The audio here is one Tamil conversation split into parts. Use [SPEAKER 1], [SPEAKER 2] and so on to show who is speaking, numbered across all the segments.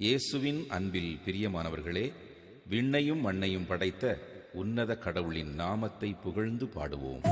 [SPEAKER 1] இயேசுவின் அன்பில் பிரியமானவர்களே விண்ணையும் மண்ணையும் படைத்த உன்னத கடவுளின் நாமத்தை புகழ்ந்து பாடுவோம்.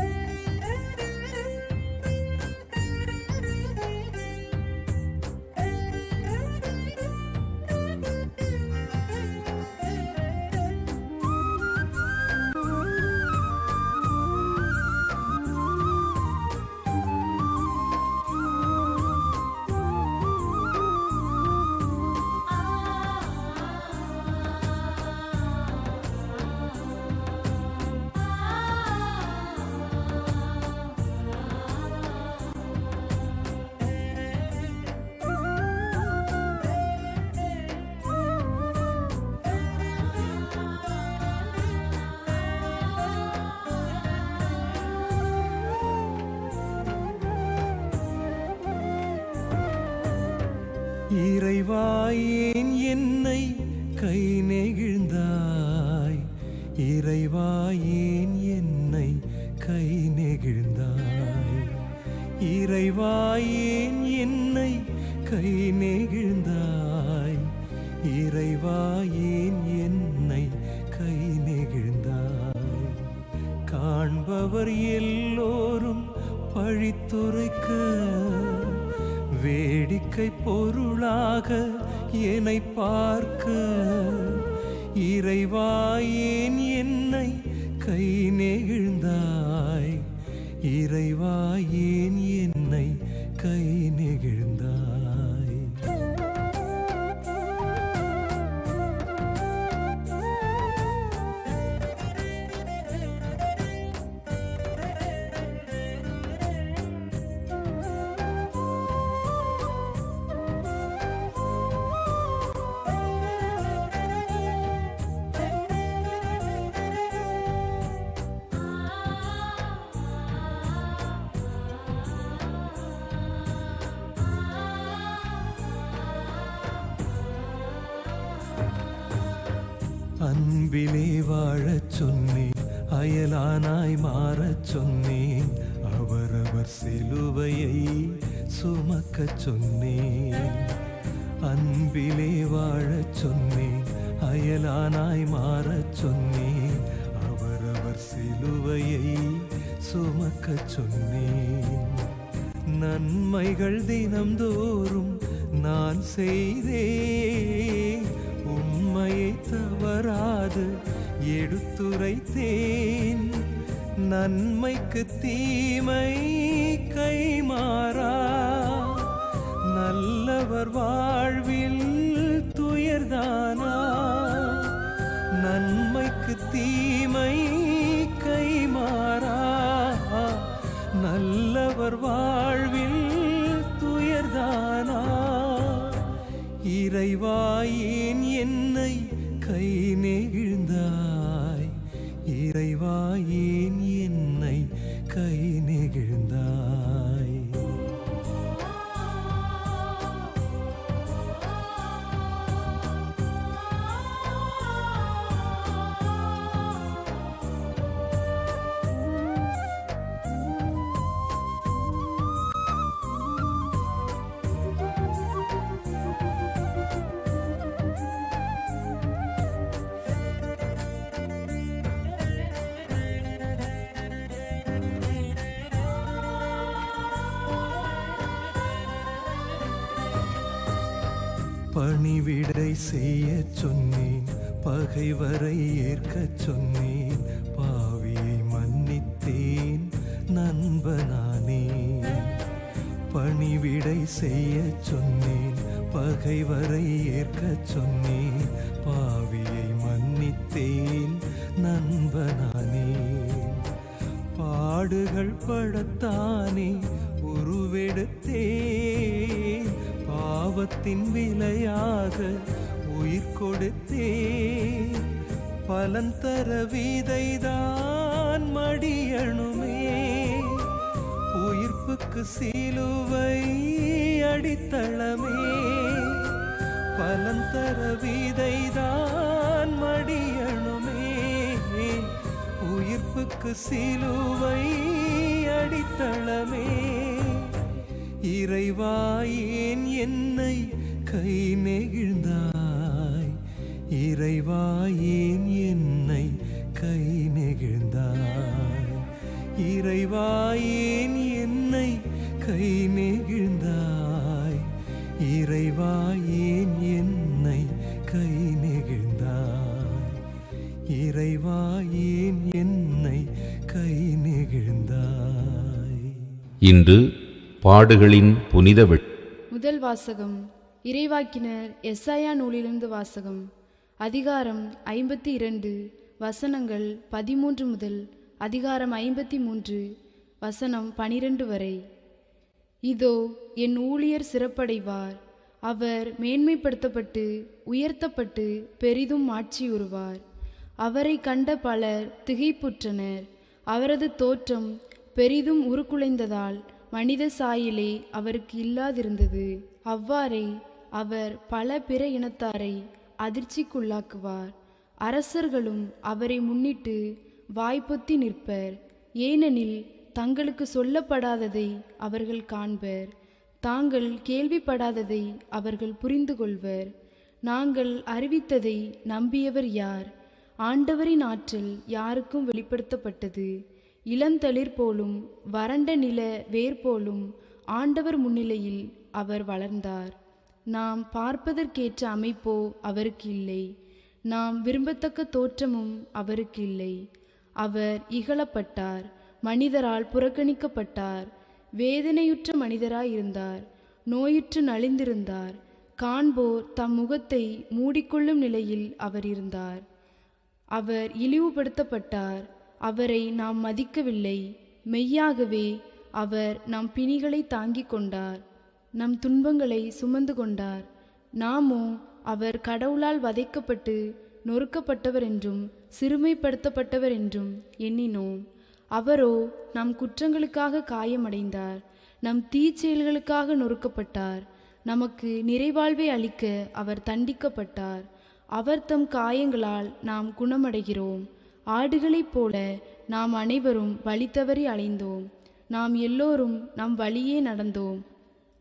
[SPEAKER 2] இறைவாயேன் என்னை கை நெகிழ்ந்தாய். இறைவாயேன் என்னை கை நெகிழ்ந்தாய். இறைவாயேன் என்னை கை நெகிழ்ந்தாய். இறைவாயேன் என்னை கை நெகிழ்ந்தாய். காண்பவர் எல்லோரும் பழித்துரைக்க வேடிக்கை பொருள் பொருளாக என்னை பார்க்க. இறைவாயேன் என்னை கை நெகிழ்ந்தாய் இறைவாயே அன்பிலே வாழச் சொன்னேன் அயலானாய் மாறச் சொன்னேன் அவரவர் சிலுவையை சுமக்கச் சொன்னேன் அன்பிலே வாழச் சொன்னேன் அயலானாய் மாறச் சொன்னேன் அவரவர் சிலுவையை சுமக்கச் சொன்னேன் நன்மைகள் தினம்தோறும் நான் செய்தேன் உண்மையை தவறாது எடுத்துரைத்தேன். நன்மைக்கு தீமை கைமாறா. நல்லவர் வாழ்வில் துயர்தானா. நன்மைக்கு தீமை கைமாறா. நல்லவர் வாழ்வில் துயர்தானா. இறைவாயே பணிவிடை செய்ய சொன்னேன். பகைவரை ஏற்கச் சொன்னேன். பாவியை மன்னித்தேன். நண்பனானே. பணிவிடை செய்ய சொன்னேன். பகைவரை ஏற்கச் சொன்னேன். பாவியை மன்னித்தேன். நண்பனானே. பாடுகள் படத்தானே. உருவெடுத்தேன். பாவத்தின் விலையாக உயிர் கொடுத்தே பலன் தர வீதைதான் மடியணுமே. உயிர்ப்புக்கு சீலுவை அடித்தளமே. பலன் தர வீதைதான் மடியணுமே. உயிர்ப்புக்கு சிலுவை அடித்தளமே. இறைவாயேன் என்னை கை நெகிழ்ந்தாய். இறைவாயேன் என்னை கை நெகிழ்ந்தாய். இறைவாயேன் என்னை கை நெகிழ்ந்தாய். இறைவாயேன் என்னை கை நெகிழ்ந்தாய். இறைவாயேன் என்னை கை நெகிழ்ந்தாய்.
[SPEAKER 1] இன்று பாடுகளின் புனித
[SPEAKER 3] முதல் வாசகம் இறைவாக்கினர் எஸ்ஐயா நூலிலிருந்து வாசகம். அதிகாரம் ஐம்பத்தி இரண்டு வசனங்கள் பதிமூன்று முதல் அதிகாரம் ஐம்பத்தி மூன்று வசனம் பனிரெண்டு வரை. இதோ என் ஊழியர் சிறப்படைவார். அவர் மேன்மைப்படுத்தப்பட்டு உயர்த்தப்பட்டு பெரிதும் மாட்சியுறுவார் அவரை கண்ட பலர் திகைப்புற்றனர். அவரது தோற்றம் பெரிதும் உருக்குலைந்ததால் மனித சாயலே அவருக்கு இல்லாதிருந்தது. அவ்வாறே அவர் பல பிற இனத்தாரை அதிர்ச்சிக்குள்ளாக்குவார். அரசர்களும் அவரை முன்னிட்டு வாய்ப்பொத்தி நிற்பர். ஏனெனில் தங்களுக்கு சொல்லப்படாததை அவர்கள் காண்பர். தாங்கள் கேள்விப்படாததை அவர்கள் புரிந்து கொள்வர் நாங்கள் அறிவித்ததை நம்பியவர் யார்? ஆண்டவரின் ஆற்றல் யாருக்கும் வெளிப்படுத்தப்பட்டது? இளந்தளிர் போலும் வறண்ட நில வேர் போலும் ஆண்டவர் முன்னிலையில் அவர் வளர்ந்தார். நாம் பார்ப்பதற்கேற்ற அமைப்போ அவருக்கு இல்லை. நாம் விரும்பத்தக்க தோற்றமும் அவருக்கு இல்லை. அவர் இகழப்பட்டார் மனிதரால் புறக்கணிக்கப்பட்டார் வேதனையுற்ற மனிதராயிருந்தார் நோயுற்று நலிந்திருந்தார் காண்போர் தம் முகத்தை மூடிக்கொள்ளும் நிலையில் அவர் இருந்தார். அவர் இழிவுபடுத்தப்பட்டார் அவரை நாம் மதிக்கவில்லை. மெய்யாகவே அவர் நம் பிணிகளை தாங்கிக் கொண்டார். நம் துன்பங்களை சுமந்து கொண்டார். நாமோ அவர் கடவுளால் வதைக்கப்பட்டு நொறுக்கப்பட்டவர் என்றும் சிறுமைப்படுத்தப்பட்டவர் என்றும் எண்ணினோம். அவரோ நம் குற்றங்களுக்காக காயமடைந்தார். நம் தீச்செயல்களுக்காக நொறுக்கப்பட்டார். நமக்கு நிறைவாழ்வை அளிக்க அவர் தண்டிக்கப்பட்டார். அவர் தம் காயங்களால் நாம் குணமடைகிறோம். ஆடுகளைப் போல நாம் அனைவரும் வழி தவறி அலைந்தோம். நாம் எல்லோரும் நம் வழியே நடந்தோம்.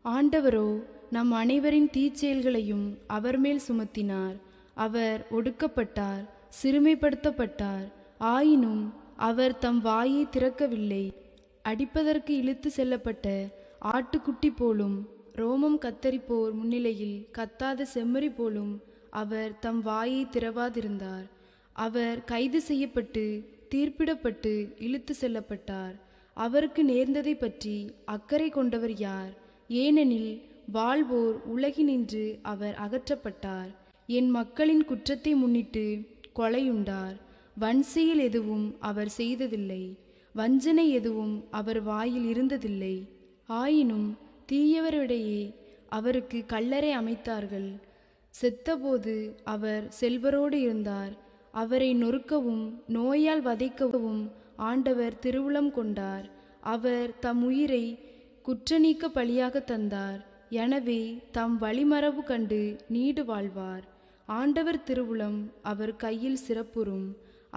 [SPEAKER 3] ஆண்டவரோ நம் அனைவரின் தீச்செயல்களையும் அவர் மேல் சுமத்தினார். அவர் ஒடுக்கப்பட்டார் சிறுமைப்படுத்தப்பட்டார். ஆயினும் அவர் தம் வாயை திறக்கவில்லை. அடிப்பதற்கு இழுத்து செல்லப்பட்ட ஆட்டுக்குட்டி போலும் ரோமம் கத்தரிப்போர் முன்னிலையில் கத்தாத செம்மறி போலும் அவர் தம் வாயை திறவாதிருந்தார். அவர் கைது செய்யப்பட்டு தீர்ப்பிடப்பட்டு இழுத்து செல்லப்பட்டார். அவருக்கு நேர்ந்ததை பற்றி அக்கறை கொண்டவர் யார்? ஏனெனில் வாழ்வோர் உலகினின்று அவர் அகற்றப்பட்டார். என் மக்களின் குற்றத்தை முன்னிட்டு கொலையுண்டார். வன்செயல் எதுவும் அவர் செய்ததில்லை. வஞ்சனை எதுவும் அவர் வாயில் இருந்ததில்லை. ஆயினும் தீயவரிடையே அவருக்கு கல்லறை அமைத்தார்கள். செத்தபோது அவர் செல்வரோடு இருந்தார். அவரை நொறுக்கவும் நோயால் வதைக்கவும் ஆண்டவர் திருவுளம் கொண்டார். அவர் தம் உயிரை குற்றநீக்க பலியாக தந்தார். எனவே தம் வழிமரபு கண்டு நீடு வாழ்வார். ஆண்டவர் திருவுளம் அவர் கையில் சிறப்புறும்.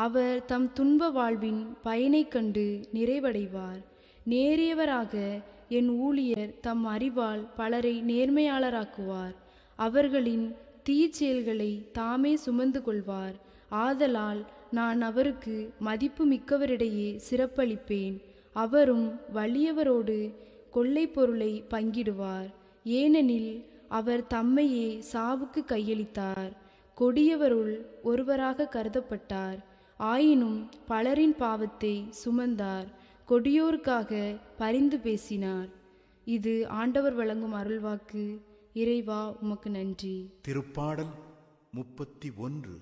[SPEAKER 3] அவர் தம் துன்ப வாழ்வின் பயனைக் கண்டு நிறைவடைவார். நேரியவராக என் ஊழியர் தம் அறிவால் பலரை நேர்மையாளராக்குவார். அவர்களின் தீச்செயல்களை தாமே சுமந்து கொள்வார். ஆதலால் நான் அவருக்கு மதிப்பு மிக்கவரிடையே சிறப்பளிப்பேன். அவரும் வலியவரோடு கொள்ளை பொருளை பங்கிடுவார். ஏனெனில் அவர் தம்மையே சாவுக்கு கையளித்தார். கொடியவருள் ஒருவராக கருதப்பட்டார். ஆயினும் பலரின் பாவத்தை சுமந்தார். கொடியோருக்காக பரிந்து பேசினார். இது ஆண்டவர் வழங்கும் அருள்வாக்கு. இறைவா உமக்கு நன்றி.
[SPEAKER 4] திருப்பாடல் முப்பத்தி ஒன்று.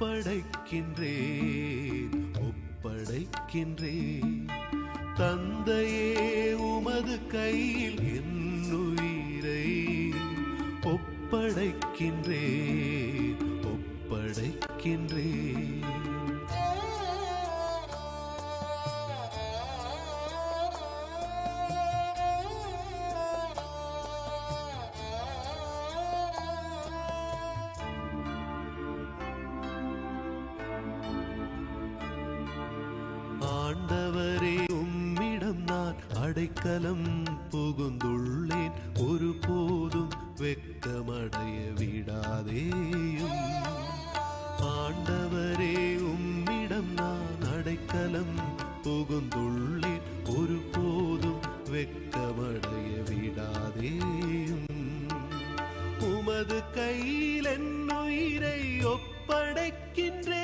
[SPEAKER 4] ஒப்படைக்கின்றேன் ஒப்படைக்கின்றேன். தந்தையே உமது கையில் என் உயிரை ஒப்படைக்கின்றேன் ஒப்படைக்கின்றேன். விடாதேயும் உமது கையில் என்னுயிரை உயிரை ஒப்படைக்கின்றேன்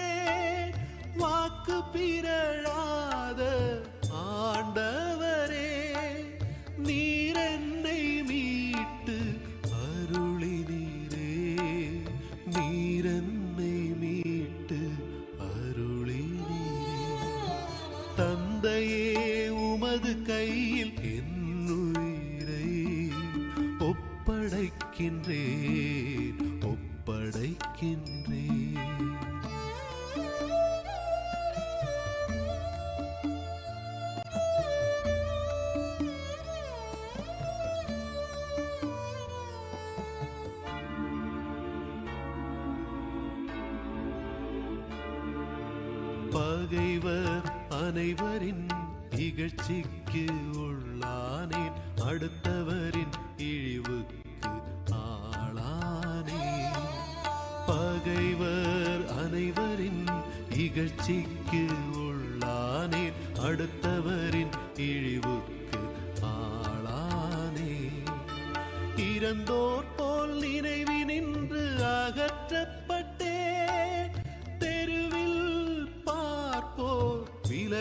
[SPEAKER 4] வாக்கு பிறழாத ஆண்டவரே பகைவர் அனைவரின் இகழ்ச்சிக்கு உள்ளானேன் அடுத்தவரின் இழிவுக்கு ஆளானே. பகைவர் அனைவரின் இகழ்ச்சிக்கு உள்ளானேன் அடுத்தவரின் இழிவுக்கு ஆளானே. இறந்தோர் போல் நினைவினின்று அகற்ற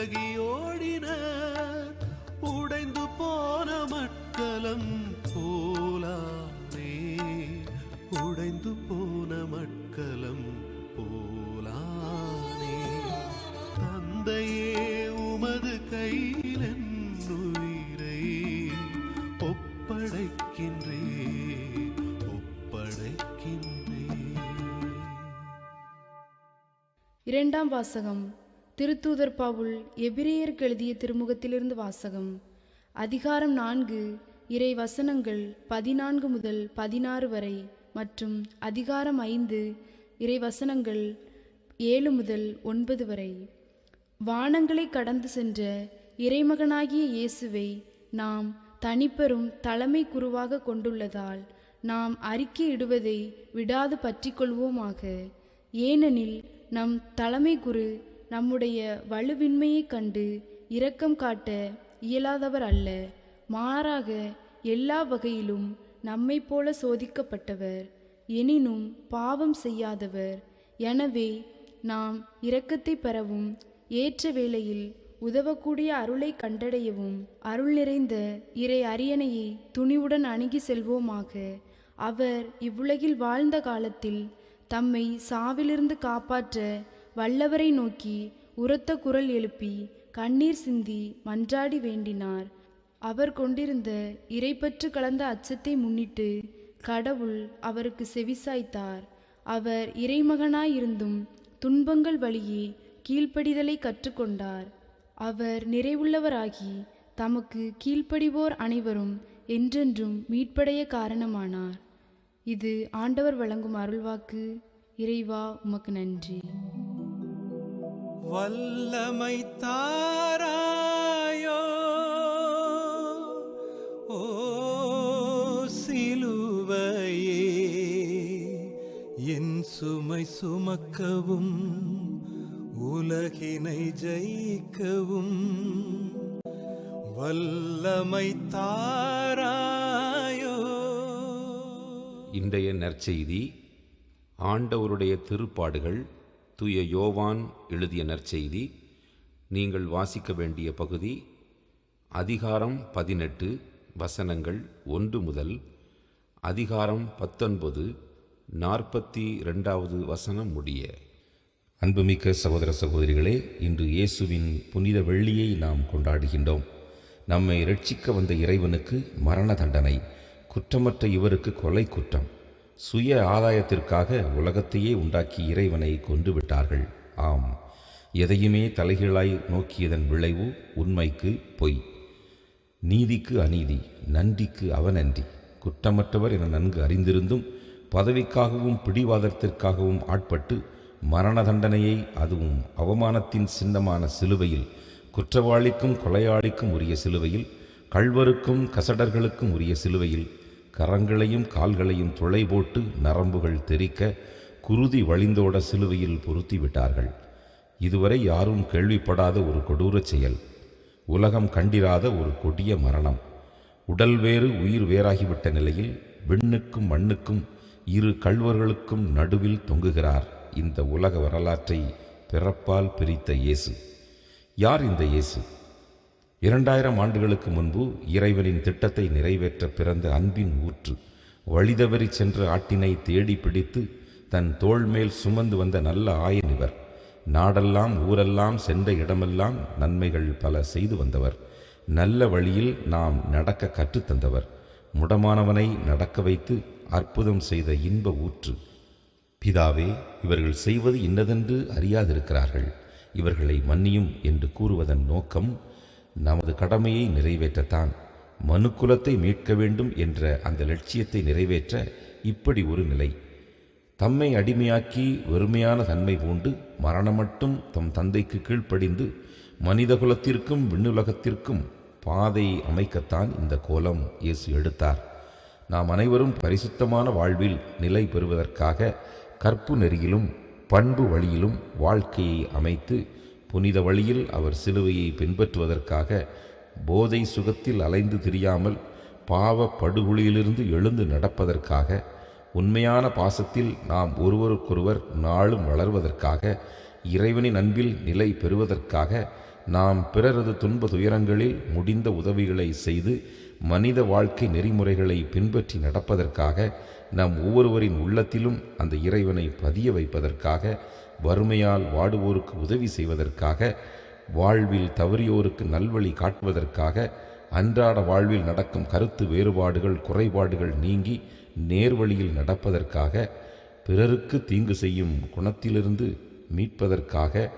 [SPEAKER 4] விலகி ஓடினர் உடைந்து போன மட்கலம் போலானே உடைந்து போன மட்கலம் போலானே தந்தையே உமது கையிலன் உயிரை ஒப்படைக்கின்றே ஒப்படைக்கின்றே.
[SPEAKER 3] இரண்டாம் வாசகம். திருத்தூதர் பவுல் எபிரேயருக்கு எழுதிய திருமுகத்திலிருந்து வாசகம். அதிகாரம் நான்கு இறை வசனங்கள் பதினான்கு முதல் பதினாறு வரை மற்றும் அதிகாரம் ஐந்து இறை வசனங்கள் ஏழு முதல் ஒன்பது வரை. வானங்களை கடந்து சென்ற இறைமகனாகிய இயேசுவை நாம் தனிப்பெரும் தலைமை குருவாக கொண்டுள்ளதால் நாம் அறிக்கையிடுவதை விடாது பற்றிக்கொள்வோமாக ஏனெனில் நம் தலைமை குரு நம்முடைய வலுவின்மையைக் கண்டு இரக்கம் காட்ட இயலாதவர் அல்ல. மாறாக எல்லா வகையிலும் நம்மைப் போல சோதிக்கப்பட்டவர். எனினும் பாவம் செய்யாதவர். எனவே நாம் இரக்கத்தை பெறவும் ஏற்ற வேளையில் உதவக்கூடிய அருளை கண்டடையவும் அருள் நிறைந்த இறை அரியணையை துணிவுடன் அணுகி செல்வோமாக. அவர் இவ்வுலகில் வாழ்ந்த காலத்தில் தம்மை சாவிலிருந்து காப்பாற்ற வல்லவரை நோக்கி உரத்த குரல் எழுப்பி கண்ணீர் சிந்தி மன்றாடி வேண்டினார். அவர் கொண்டிருந்த இறைப்பற்று கலந்த அச்சத்தை முன்னிட்டு கடவுள் அவருக்கு செவிசாய்த்தார். அவர் இறைமகனாயிருந்தும் துன்பங்கள் வழியே கீழ்ப்படிதலை கற்றுக்கொண்டார். அவர் நிறைவுள்ளவராகி தமக்கு கீழ்ப்படிவோர் அனைவரும் என்றென்றும் மீட்படைய காரணமானார். இது ஆண்டவர் வழங்கும் அருள்வாக்கு. இறைவா உமக்கு நன்றி.
[SPEAKER 2] வல்லமை தாராயோ. ஓ சிலுவையே என் சுமை சுமக்கவும் உலகினை ஜெயிக்கவும். வல்லமை தாராயோ.
[SPEAKER 1] இன்றைய நற்செய்தி ஆண்டவருடைய திருப்பாடுகள் தூய யோவான் எழுதிய நற்செய்தி நீங்கள் வாசிக்க வேண்டிய பகுதி அதிகாரம் பதினெட்டு வசனங்கள் ஒன்று முதல் அதிகாரம் பத்தொன்பது நாற்பத்தி ரெண்டாவது வசனம் முடிய. அன்புமிக்க சகோதர சகோதரிகளே இன்று இயேசுவின் புனித வெள்ளியை நாம் கொண்டாடுகின்றோம். நம்மை ரட்சிக்க வந்த இறைவனுக்கு மரண தண்டனை குற்றமற்ற இவருக்கு கொலை குற்றம் சுய ஆதாயத்திற்காக உலகத்தையே உண்டாக்கி இறைவனை கொன்று விட்டார்கள் ஆம். எதையுமே தலைகீழாய் நோக்கியதன் விளைவு உண்மைக்கு பொய். நீதிக்கு அநீதி நன்றிக்கு அவநன்றி. குற்றமற்றவர் என நன்கு அறிந்திருந்தும் பதவிக்காகவும் பிடிவாதத்திற்காகவும் ஆட்பட்டு மரண தண்டனையை அதுவும் அவமானத்தின் சின்னமான சிலுவையில் குற்றவாளிக்கும் கொலையாளிக்கும் உரிய சிலுவையில் கள்வருக்கும் கசடர்களுக்கும் உரிய சிலுவையில் கரங்களையும் கால்களையும் துளை போட்டு நரம்புகள் தெறிக்க குருதி வழிந்தோட சிலுவையில் பொருத்தி விட்டார்கள். இதுவரை யாரும் கேள்விப்படாத ஒரு கொடூரச் செயல். உலகம் கண்டிராத ஒரு கொடிய மரணம். உடல் வேறு உயிர் வேறாகிவிட்ட நிலையில் விண்ணுக்கும் மண்ணுக்கும் இரு கள்வர்களுக்கும் நடுவில் தொங்குகிறார் இந்த உலக வரலாற்றை பிறப்பால் பிரித்த இயேசு. யார் இந்த இயேசு? இரண்டாயிரம் ஆண்டுகளுக்கு முன்பு இறைவனின் திட்டத்தை நிறைவேற்ற பிறந்த அன்பின் ஊற்று வழிதவறி சென்ற ஆட்டினை தேடி பிடித்து தன் தோள் மேல் சுமந்து வந்த நல்ல ஆயன் இவர். நாடெல்லாம் ஊரெல்லாம் சென்ற இடமெல்லாம் நன்மைகள் பல செய்து வந்தவர். நல்ல வழியில் நாம் நடக்க கற்றுத்தந்தவர் முடமானவனை நடக்க வைத்து அற்புதம் செய்த இன்ப ஊற்று. பிதாவே இவர்கள் செய்வது இன்னதென்று அறியாதிருக்கிறார்கள். இவர்களை மன்னியும் என்று கூறுவதன் நோக்கம் நமது கடமையை நிறைவேற்றத்தான் மனுக்குலத்தை மீட்க வேண்டும் என்ற அந்த லட்சியத்தை நிறைவேற்ற இப்படி ஒரு நிலை. தம்மை அடிமையாக்கி வெறுமையான தன்மை பூண்டு மரணம் மட்டும் தம் தந்தைக்கு கீழ்ப்படிந்து மனிதகுலத்திற்கும் விண்ணுலகத்திற்கும் பாதை அமைக்கத்தான் இந்த கோலம் இயேசு எடுத்தார். நாம் அனைவரும் பரிசுத்தமான வாழ்வில் நிலை பெறுவதற்காக கற்பு நெறியிலும் பண்பு வழியிலும் வாழ்க்கையை அமைத்து புனித வழியில் அவர் சிலுவையை பின்பற்றுவதற்காக போதை சுகத்தில் அலைந்து திரியாமல் பாவ படுகொலியிலிருந்து எழுந்து நடப்பதற்காக உண்மையான பாசத்தில் நாம் ஒருவருக்கொருவர் நாளும் வளர்வதற்காக இறைவனின் அன்பில் நிலை பெறுவதற்காக நாம் பிறரது துன்ப துயரங்களில் முடிந்த உதவிகளை செய்து மனித வாழ்க்கை நெறிமுறைகளை பின்பற்றி நடப்பதற்காக நம் ஒவ்வொருவரின் உள்ளத்திலும் அந்த இறைவனை பதிய வைப்பதற்காக வறுமையால் வாடுவோருக்கு உதவி செய்வதற்காக வாழ்வில் தவறியோருக்கு நல்வழி காட்டுவதற்காக அன்றாட வாழ்வில் நடக்கும் கருத்து வேறுபாடுகள் குறைபாடுகள் நீங்கி நேர்வழியில் நடப்பதற்காக பிறருக்கு தீங்கு செய்யும் குணத்திலிருந்து மீட்பதற்காக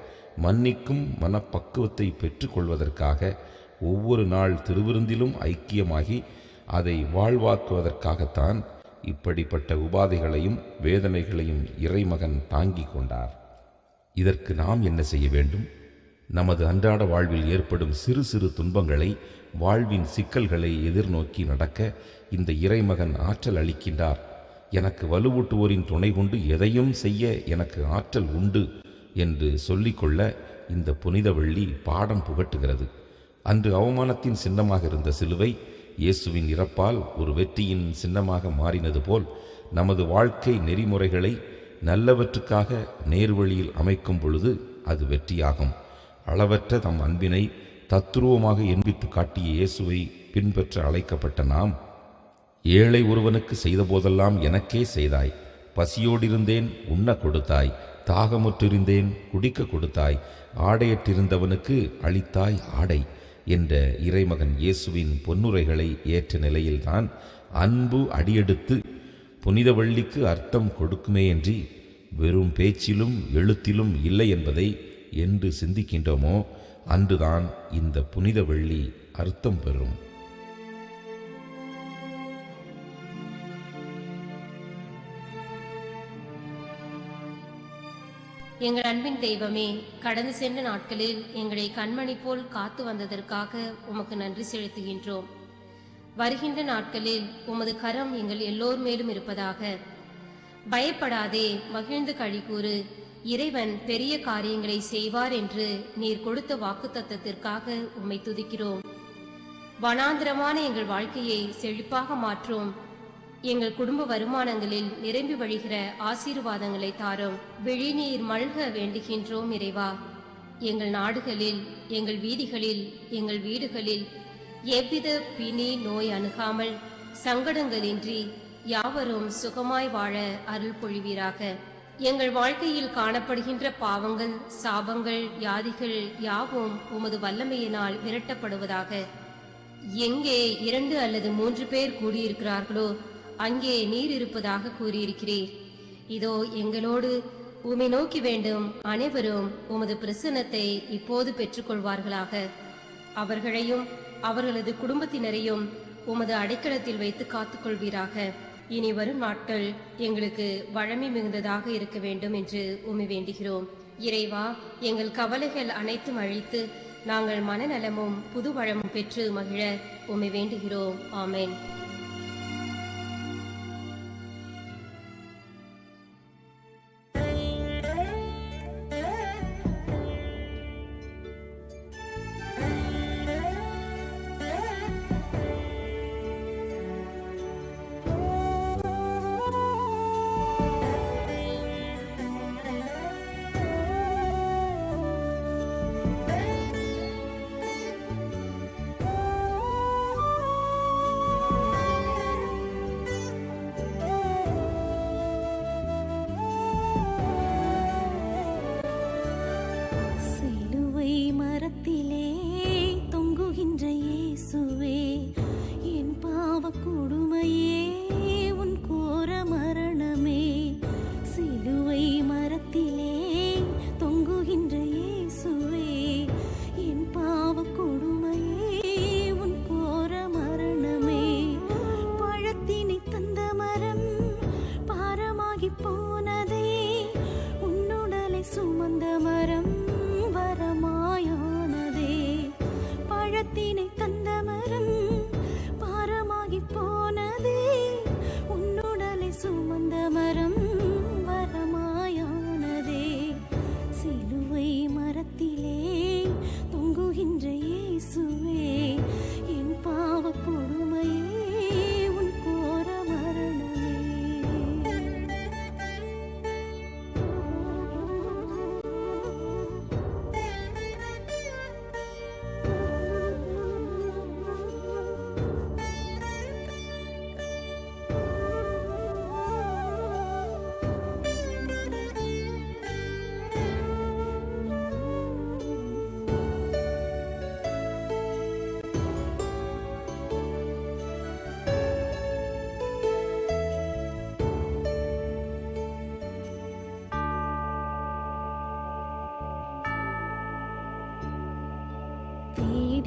[SPEAKER 1] மன்னிக்கும் மனப்பக்குவத்தை பெற்றுக்கொள்வதற்காக ஒவ்வொரு நாள் திருவிருந்திலும் ஐக்கியமாகி அதை வாழ்வாக்குவதற்காகத்தான் இப்படிப்பட்ட உபாதைகளையும் வேதனைகளையும் இறைமகன் தாங்கிக் கொண்டார். இதற்கு நாம் என்ன செய்ய வேண்டும்? நமது அன்றாட வாழ்வில் ஏற்படும் சிறு சிறு துன்பங்களை வாழ்வின் சிக்கல்களை எதிர்நோக்கி நடக்க இந்த இறைமகன் ஆற்றல் அளிக்கின்றார். எனக்கு வலுவூட்டுவோரின் துணை கொண்டு எதையும் செய்ய எனக்கு ஆற்றல் உண்டு என்று சொல்லிக்கொள்ள இந்த புனித வெள்ளி பாடம் புகட்டுகிறது. அன்று அவமானத்தின் சின்னமாக இருந்த சிலுவை இயேசுவின் இறப்பால் ஒரு வெற்றியின் சின்னமாக மாறினது போல் நமது வாழ்க்கை நெறிமுறைகளை நல்லவற்றுக்காக நேர்வழியில் அமைக்கும் பொழுது அது வெற்றியாகும். அளவற்ற தம் அன்பினை தத்துருவமாக எண்பித்து காட்டிய இயேசுவை பின்பற்ற அழைக்கப்பட்ட நாம் ஏழை ஒருவனுக்கு செய்தபோதெல்லாம் எனக்கே செய்தாய். பசியோடிருந்தேன் உண்ண கொடுத்தாய். தாகமுற்றிருந்தேன் குடிக்க கொடுத்தாய். ஆடையற்றிருந்தவனுக்கு அளித்தாய் ஆடை என்ற இறைமகன் இயேசுவின் பொன்னுரைகளை ஏற்ற நிலையில்தான் அன்பு அடியெடுத்து புனித வள்ளிக்கு அர்த்தம் கொடுக்குமேயன்றி வெறும் பேச்சிலும் எழுத்திலும் இல்லை என்பதை என்று சிந்திக்கின்றோமோ அன்றுதான் இந்த புனித வெள்ளி அர்த்தம் பெறும்.
[SPEAKER 5] எங்கள் அன்பின் தெய்வமே கடந்து சென்ற நாட்களில் எங்களை கண்மணி போல் காத்து வந்ததற்காக உமக்கு நன்றி செலுத்துகின்றோம். வருகின்ற நாட்களில் உமது கரம் எங்கள் எல்லோர் மேலும் இருப்பதாக. பயப்படாதே மகிழ்ந்து கழிகூறு இறைவன் பெரிய காரியங்களை செய்வார் என்று நீர் கொடுத்த வாக்குத்தத்தத்திற்காக உம்மை துதிக்கிறோம். வனாந்திரமான எங்கள் வாழ்க்கையை செழிப்பாக மாற்றும். எங்கள் குடும்ப வருமானங்களில் நிரம்பி வழிகிற ஆசீர்வாதங்களை தாரும். விழிநீர் மல்க வேண்டுகின்றோம் இறைவா. எங்கள் நாடுகளில் எங்கள் வீதிகளில் எங்கள் வீடுகளில் எவ்வித பிணி நோய் அணுகாமல் சங்கடங்களின்றி யாவரும் சுகமாய் வாழ அருள் பொழிவீராக. எங்கள் வாழ்க்கையில் காணப்படுகின்ற பாவங்கள் சாபங்கள் யாதிகள் யாவும் உமது வல்லமையினால் விரட்டப்படுவதாக. எங்கே இரண்டு அல்லது மூன்று பேர் கூடியிருக்கிறார்களோ அங்கே நீர் இருப்பதாக கூறியிருக்கிறீர். இதோ எங்களோடு உமை நோக்கி வேண்டும் அனைவரும் உமது பிரசன்னத்தை இப்போது பெற்றுக்கொள்வார்களாக. அவர்களையும் அவர்களது குடும்பத்தினரையும் உமது அடைக்கலத்தில் வைத்து காத்துக்கொள்வீராக. இனி வரும் நாட்கள் எங்களுக்கு வழமை மிகுந்ததாக இருக்க வேண்டும் என்று உமை வேண்டுகிறோம். இறைவா எங்கள் கவலைகள் அனைத்தும் அழித்து நாங்கள் மனநலமும் புது வளமும் பெற்று மகிழ உமை வேண்டுகிறோம். ஆமேன்.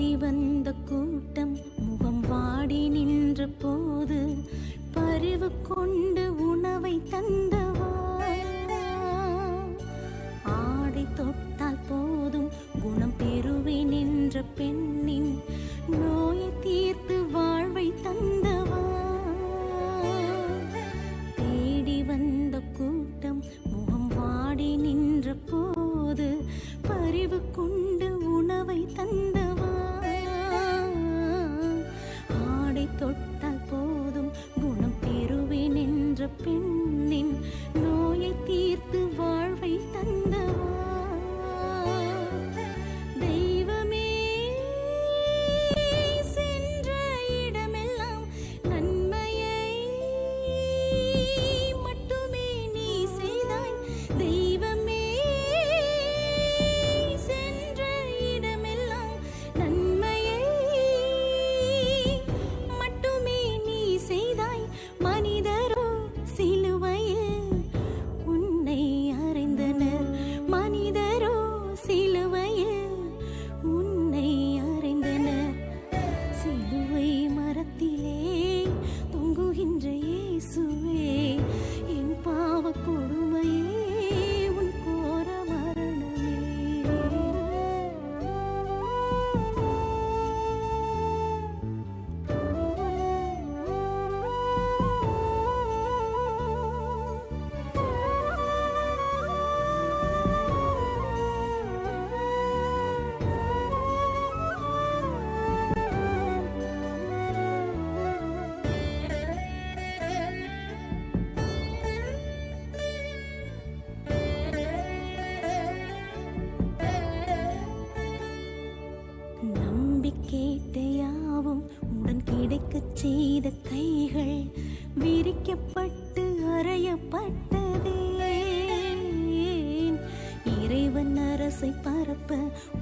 [SPEAKER 6] கூடி வந்த கூட்டம்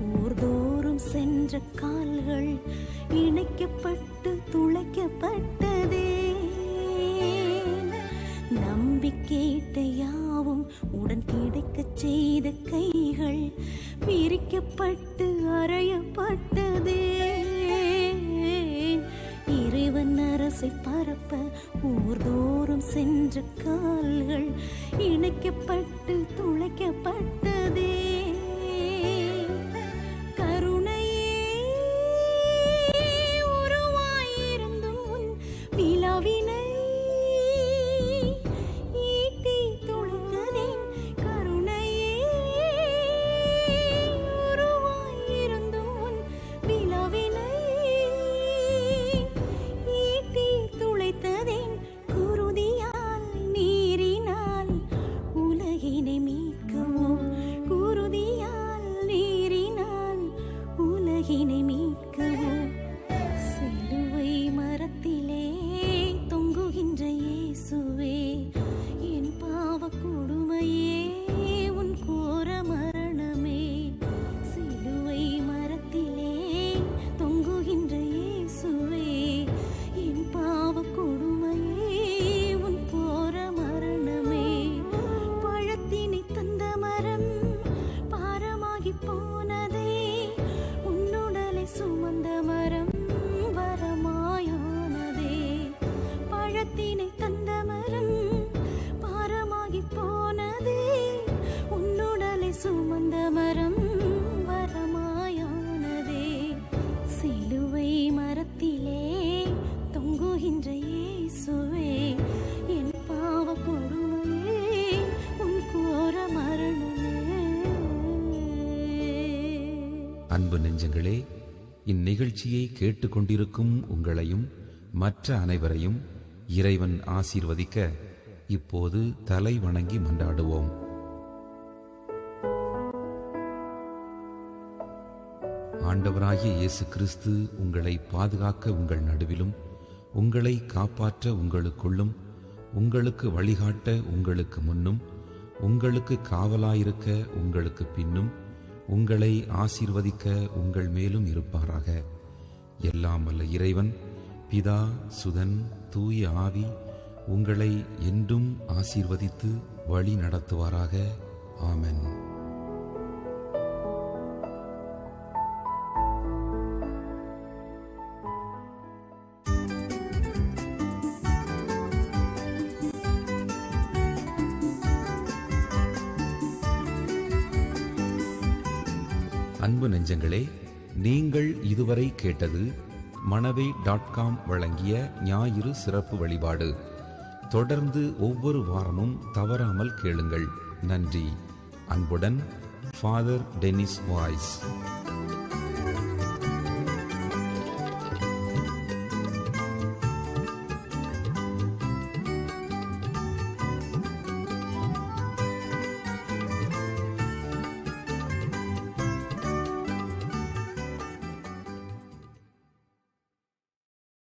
[SPEAKER 6] ஊர்தோறும் சென்ற கால்கள் இணைக்கப்பட்டு துளைக்கப்பட்டதே. நம்பிக்கேட்ட யாவும் உடன் கிடைக்க செய்த கைகள் பிரிக்கப்பட்டு அறையப்பட்டதே. இறைவன் அரசை பரப்ப ஊர்தோறும் சென்ற கால்கள் இணைக்கப்பட்டு துளைக்கப்பட்டதே.
[SPEAKER 1] இந்நிகழ்ச்சியை கேட்டுக்கொண்டிருக்கும் உங்களையும் மற்ற அனைவரையும் இறைவன் ஆசீர்வதிக்க இப்போது தலை வணங்கி மன்றாடுவோம். ஆண்டவராகிய இயேசு கிறிஸ்து உங்களை பாதுகாக்க உங்கள் நடுவிலும் உங்களை காப்பாற்ற உங்களுக்குள்ளும் உங்களுக்கு வழிகாட்ட உங்களுக்கு முன்னும் உங்களுக்கு காவலாயிருக்க உங்களுக்கு பின்னும் உங்களை ஆசீர்வதிக்க உங்கள் மேலும் இருப்பாராக. எல்லாம் வல்ல இறைவன் பிதா சுதன் தூய ஆவி உங்களை என்றும் ஆசீர்வதித்து வழி நடத்துவாராக. ஆமென். அன்பு நெஞ்சங்களே நீங்கள் இதுவரை கேட்டது மணவை டாட் காம் வழங்கிய ஞாயிறு சிறப்பு வழிபாடு. தொடர்ந்து ஒவ்வொரு வாரமும் தவறாமல் கேளுங்கள். நன்றி. அன்புடன் ஃபாதர் டென்னிஸ் வாய்ஸ்.